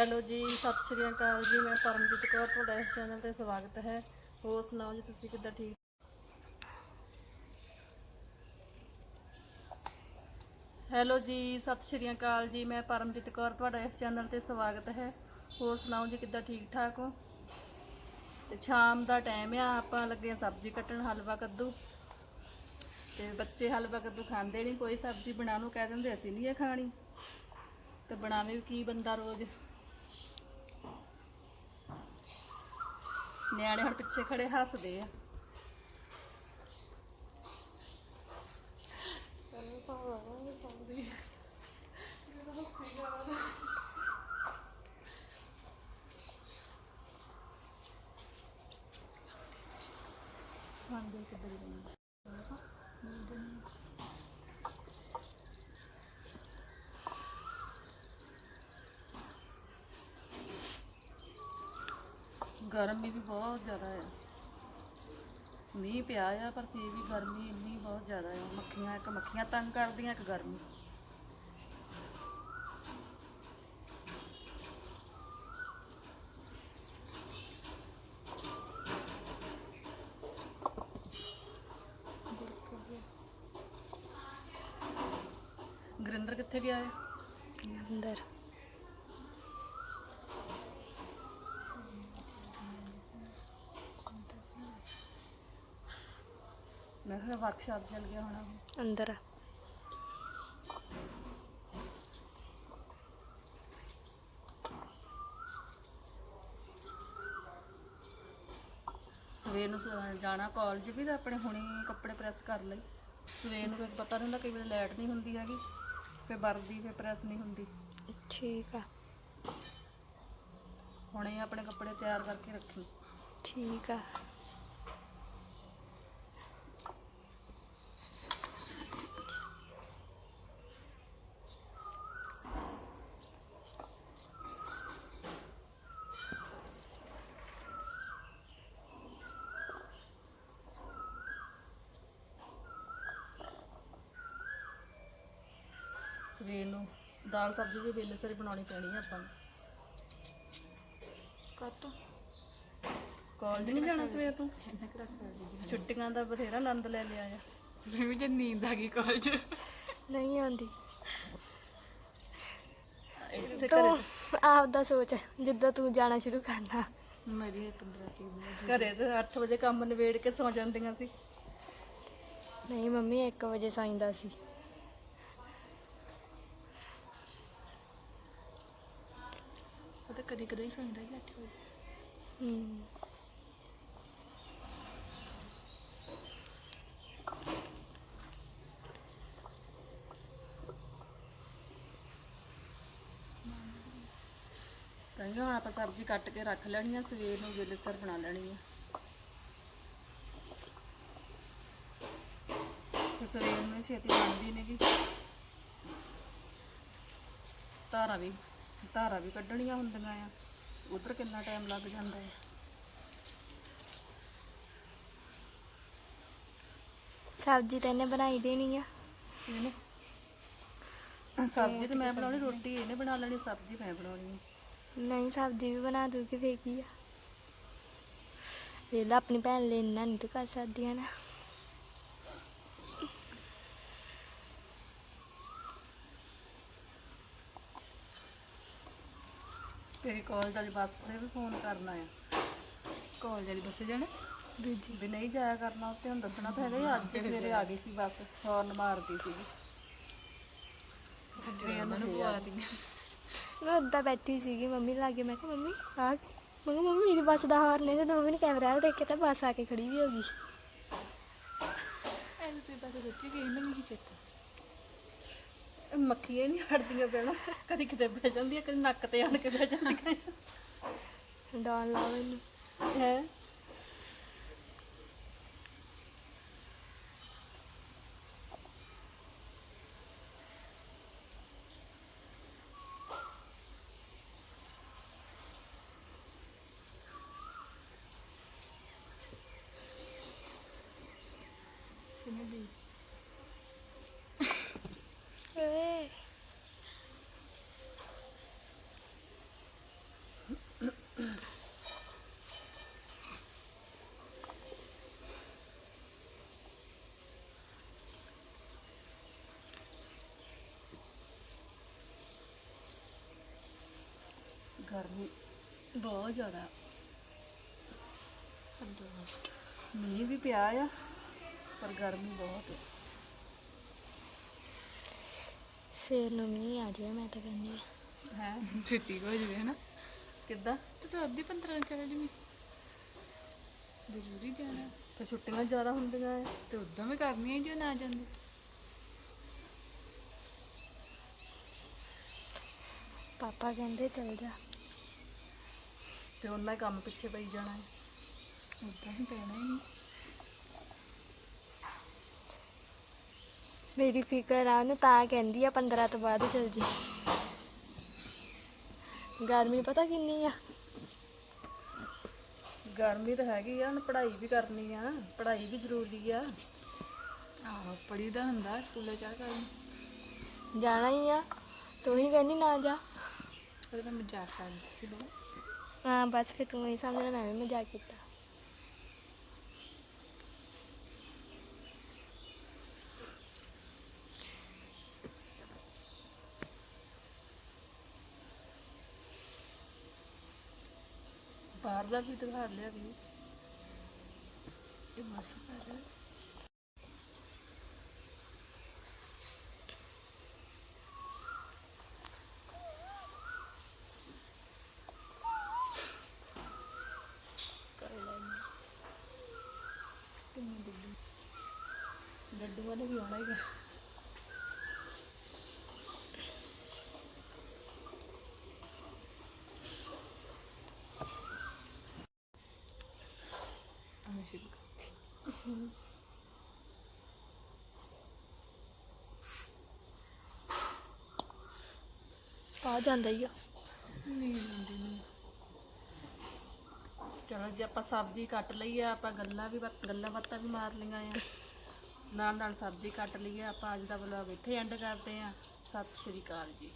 Hello ਜੀ, ਸਤਿ ਸ਼੍ਰੀ ਅਕਾਲ ਜੀ, ਮੈਂ ਪਰਮਜੀਤ ਕੌਰ, ਤੁਹਾਡਾ ਇਸ ਚੈਨਲ ਤੇ ਸਵਾਗਤ ਹੈ। ਹੋਰ ਸੁਣਾਓ ਜੀ, ਤੁਸੀਂ ਕਿੱਦਾਂ ਠੀਕ? ਹੈਲੋ ਜੀ, ਸਤਿ ਸ਼੍ਰੀ ਅਕਾਲ ਜੀ, ਮੈਂ ਪਰਮਜੀਤ ਕੌਰ, ਤੁਹਾਡਾ ਇਸ ਚੈਨਲ ਤੇ ਸਵਾਗਤ ਹੈ। ਹੋਰ ਸੁਣਾਓ ਜੀ, ਕਿੱਦਾਂ ਠੀਕ ਠਾਕ ਹੋ? ਤੇ ਸ਼ਾਮ ਦਾ ਟਾਈਮ ਆ, ਆਪਾਂ ਲੱਗੇ ਆ ਸਬਜ਼ੀ ਕੱਟਣ, ਹਲਵਾ ਕੱਦੂ। ਤੇ ਬੱਚੇ ਹਲਵਾ ਕੱਦੂ ਖਾਂਦੇ ਨਹੀਂ ਕੋਈ ਸਬਜ਼ੀ ਬਣਾ ਨੂੰ ਕਹਿ ਦਿੰਦੇ, ਅਸੀਂ ਨਹੀਂ ਇਹ ਖਾਣੀ। ਤੇ ਬਣਾਵੇ ਵੀ ਕੀ ਬੰਦਾ ਰੋਜ਼? ਨਿਆਣੇ ਹੁਣ ਪਿੱਛੇ ਖੜੇ ਹੱਸਦੇ ਆ। ਹਾਂਜੀ ਕਿੱਦਾਂ ਦੀ ਬਣੀ ਗਰਮੀ ਵੀ ਬਹੁਤ ਜ਼ਿਆਦਾ ਹੈ ਮੀਂਹ ਪਿਆ ਆ, ਪਰ ਫੇਰ ਵੀ ਗਰਮੀ ਇੰਨੀ ਬਹੁਤ ਜ਼ਿਆਦਾ ਹੈ ਮੱਖੀਆਂ, ਇੱਕ ਮੱਖੀਆਂ ਤੰਗ ਕਰਦੀਆਂ, ਇੱਕ ਗਰਮੀ। ਗੁਰਿੰਦਰ ਕਿੱਥੇ ਗਿਆ ਹੈ ਅੰਦਰ ਮੈਂ ਕਿਹਾ ਵਰਕਸ਼ਾਪ ਚਲ ਗਿਆ ਹੋਣਾ ਉਹ। ਅੰਦਰ ਸਵੇਰ ਨੂੰ ਸ- ਜਾਣਾ ਕਾਲਜ ਵੀ ਤਾਂ ਆਪਣੇ ਹੁਣੇ ਕੱਪੜੇ ਪ੍ਰੈਸ ਕਰ ਲਈ ਸਵੇਰ ਨੂੰ ਫਿਰ ਪਤਾ ਨਹੀਂ ਹੁੰਦਾ ਕਈ ਵਾਰ ਲਾਈਟ ਨਹੀਂ ਹੁੰਦੀ ਹੈਗੀ ਫਿਰ ਵਰਦੀ ਫਿਰ ਪ੍ਰੈਸ ਨਹੀਂ ਹੁੰਦੀ। ਠੀਕ ਆ। ਹੁਣੇ ਆਪਣੇ ਕੱਪੜੇ ਤਿਆਰ ਕਰਕੇ ਰੱਖੀ। ਠੀਕ ਆ ਸਵੇਰ ਨੂੰ ਦਾਲ ਸਬਜ਼ੀ ਵੀ ਵੇਲੇ ਸਿਰ ਬਣਾਉਣੀ ਪੈਣੀ ਆ ਆਪਾਂ ਨੂੰ। ਕੱਟ ਕਾਲਜ ਨਹੀਂ ਜਾਣਾ ਸਵੇਰ ਤੋਂ? ਛੁੱਟੀਆਂ ਦਾ ਬਥੇਰਾ ਆਨੰਦ ਲੈ ਲਿਆ ਆ। ਜਿਵੇਂ ਜੇ ਨੀਂਦ ਆ ਗਈ ਕਾਲਜ। ਨਹੀਂ ਆਉਂਦੀ। ਇੱਥੇ ਤੂੰ ਆਪਦਾ ਸੋਚ ਜਿੱਦਾਂ ਤੂੰ ਜਾਣਾ ਸ਼ੁਰੂ ਕਰਨਾ। ਮੇਰੀ 15 ਤੀਹ ਘਰੇ ਤੇ 8 ਵਜੇ ਕੰਮ ਨਿਬੇੜ ਕੇ ਸੌ ਜਾਂਦੀਆਂ ਸੀ। ਨਹੀਂ ਮੰਮੀ 1 ਵਜੇ ਸੌਂਦਾ ਸੀ। ਉਹ ਤਾਂ ਕਦੀ ਸੌਂਦਾ ਹੀ 8 ਵਜੇ ਹੂੰ ਕਹਿੰਗੇ ਹੁਣ ਆਪਾਂ ਸਬਜ਼ੀ ਕੱਟ ਕੇ ਰੱਖ ਲੈਣੀ ਆ, ਸਵੇਰ ਨੂੰ ਵੇਲੇ ਸਿਰ ਬਣਾ ਲੈਣੀ ਆ। ਫਿਰ ਸਵੇਰ ਨੂੰ ਛੇਤੀ ਬਣਦੀ ਨੇਗੀ ਧਾਰਾਂ ਵੀ ਧਾਰਾਂ ਵੀ ਕੱਢਣੀਆਂ ਹੁੰਦੀਆਂ ਆ। ਉਧਰ ਕਿੰਨਾ ਟਾਈਮ ਲੱਗ ਜਾਂਦਾ ਹੈ ਸਬਜ਼ੀ ਤਾਂ ਇਹਨੇ ਬਣਾਈ ਦੇਣੀ ਆ। ਇਹਨੇ? ਸਬਜ਼ੀ ਤੇ ਮੈਂ ਬਣਾਉਣੀ ਰੋਟੀ ਇਹਨੇ ਬਣਾ ਲੈਣੀ ਸਬਜ਼ੀ ਮੈਂ ਬਣਾਉਣੀ ਆ। ਨਹੀਂ ਸਬਜ਼ੀ ਵੀ ਬਣਾ ਦੂਗੀ ਫੇਰ ਕੀ ਆ। ਵੇਲਾ ਆਪਣੀ ਭੈਣ ਲਈ ਇੰਨਾ ਨਹੀਂ ਤੂੰ ਕਰ ਸਕਦੀ ਹੈ ਨਾ। ਤੇਰੀ ਕਾਲਜ ਵਾਲੀ ਬੱਸ ਤੇ ਵੀ ਫੋਨ ਕਰਨਾ ਆ ਕਾਲਜ ਵਾਲੀ ਬੱਸੇ ਜਾਣਾ? ਦੂਜੀ। ਵੀ ਨਹੀਂ ਜਾਇਆ ਕਰਨਾ ਉੱਤੇ ਹੁਣ ਦੱਸਣਾ ਤਾਂ ਹੈਗਾ ਹੀ, ਅੱਜ ਸਵੇਰੇ ਆ ਗਈ ਸੀ ਬੱਸ ਹੌਰਨ ਮਾਰਦੀ ਸੀਗੀ। ਸਵੇਰ ਨੂੰ। ਮੈਂ ਉੱਦਾਂ ਬੈਠੀ ਸੀਗੀ ਮੰਮੀ ਲਾਗੇ ਮੈਂ ਕਿਹਾ ਮੰਮੀ ਆ ਮੈਂ ਕਿਹਾ ਮੰਮੀ ਮੇਰੀ ਬੱਸ ਦਾ ਹਾਰਨ ਹੈ ਜਦੋਂ ਮੰਮੀ ਨੇ ਕੈਮਰਾ ਵੱਲ ਦੇਖਿਆ ਤਾਂ ਬੱਸ ਆ ਕੇ ਖੜੀ ਵੀ ਹੋ ਗਈ। ਐਂ ਤੇ ਬਸ ਸੱਚੀ ਕਿ ਇਹਨਾਂ ਨਹੀਂ ਚੇਤਾ? ਮੱਖੀਆਂ ਹੀ ਨਹੀਂ ਹਟਦੀਆਂ ਪੈਣਾ। ਕਦੀ ਕਿਤੇ ਬਹਿ ਜਾਂਦੀਆਂ ਕਦੀ ਨੱਕ ਤੇ ਆਣ ਕੇ ਬਹਿ ਜਾਂਦੀਆਂ। ਡਾਉਨ ਲਾ ਮੈਨੂੰ ਹੈ? ਬਹੁਤ ਜ਼ਿਆਦਾ। ਮੀਂਹ ਵੀ ਪਿਆ ਆ ਪਰ ਗਰਮੀ ਬਹੁਤ ਹੈ ਸਵੇਰ ਨੂੰ ਮੀਂਹ ਆ ਜਾਵੇ ਮੈਂ ਤਾਂ ਕਹਿੰਦੀ ਆ ਹੈ ਛੁੱਟੀ ਹੋ ਜਵੇ ਹਨਾ? ਕਿੱਦਾਂ? ਤੇ ਤਾਂ ਅੱਧੀ 15 ਚੱਲ ਜਵੇ ਜ਼ਰੂਰੀ ਜਾਣਾ। ਤੇ ਛੁੱਟੀਆਂ ਜ਼ਿਆਦਾ ਹੁੰਦੀਆਂ ਆ ਤੇ ਉਦਾਂ ਵੀ ਕਰਨੀ ਹੈ ਜੇ ਨਾ ਜਾਂਦੇ। ਪਾਪਾ ਕਹਿੰਦੇ ਚਲ ਜਾ। ਤੇ ਉਹਨਾਂ ਹੀ ਕੰਮ ਪਿੱਛੇ ਪਈ ਜਾਣਾ ਹੈ। ਉਦਾਂ ਹੀ ਪੈਣਾ ਹੀ ਮੇਰੀ ਫਿਕਰ ਆ ਉਹਨੂੰ ਤਾਂ ਕਹਿੰਦੀ ਆ 15 ਤੋਂ ਬਾਅਦ ਚਲ ਜੀ। ਗਰਮੀ ਪਤਾ ਕਿੰਨੀ ਆ? ਗਰਮੀ ਤਾਂ ਹੈਗੀ ਆ ਹੁਣ ਪੜ੍ਹਾਈ ਵੀ ਕਰਨੀ ਆ ਪੜ੍ਹਾਈ ਵੀ ਜ਼ਰੂਰੀ ਆ। ਆਹੋ ਪੜੀ ਦਾ ਹੁੰਦਾ ਸਕੂਲੇ ਜਾ ਕਰ ਜਾਣਾ ਹੀ ਆ ਤੂੰ ਹੀ ਕਹਿੰਦੀ ਨਾ ਜਾ। ਉਹਦਾ ਮੈਂ ਮਜ਼ਾਕ ਕਰਦੀ ਸੀ ਲੋ ਹਾਂ, ਬਸ ਫਿਰ ਤੂੰ ਨਹੀਂ ਸਮਝਣਾ ਮੈਂ ਵੀ ਮਜ਼ਾਕ ਕੀਤਾ। ਬਾਹਰ ਦਾ ਵੀ ਦਿਖਾ ਲਿਆ ਵੀ। ਇਹ ਬਸ ਕਰ ਲੱਡੂ ਵਾਲੇ ਵੀ ਆਉਣਾ ਹੀ ਆ ਜਾਂਦਾ ਹੀ ਆ। ਨਹੀਂ ਜਾਂਦੀ ਨਹੀਂ। ਚਲੋ, ਜੇ ਆਪਾਂ ਸਬਜ਼ੀ ਕੱਟ ਲਈ ਆ ਆਪਾਂ ਗੱਲਾਂ ਵੀ ਬਾਤ- ਗੱਲਾਂ ਬਾਤਾਂ ਵੀ ਮਾਰ ਲਈਆਂ ਆ। ਨਾਲ ਨਾਲ ਸਬਜ਼ੀ ਕੱਟ ਲਈ ਆ ਆਪਾਂ ਅੱਜ ਦਾ ਵਲੌਗ ਇੱਥੇ ਐਂਡ ਕਰਦੇ ਹਾਂ। ਸਤਿ ਸ਼੍ਰੀ ਅਕਾਲ ਜੀ।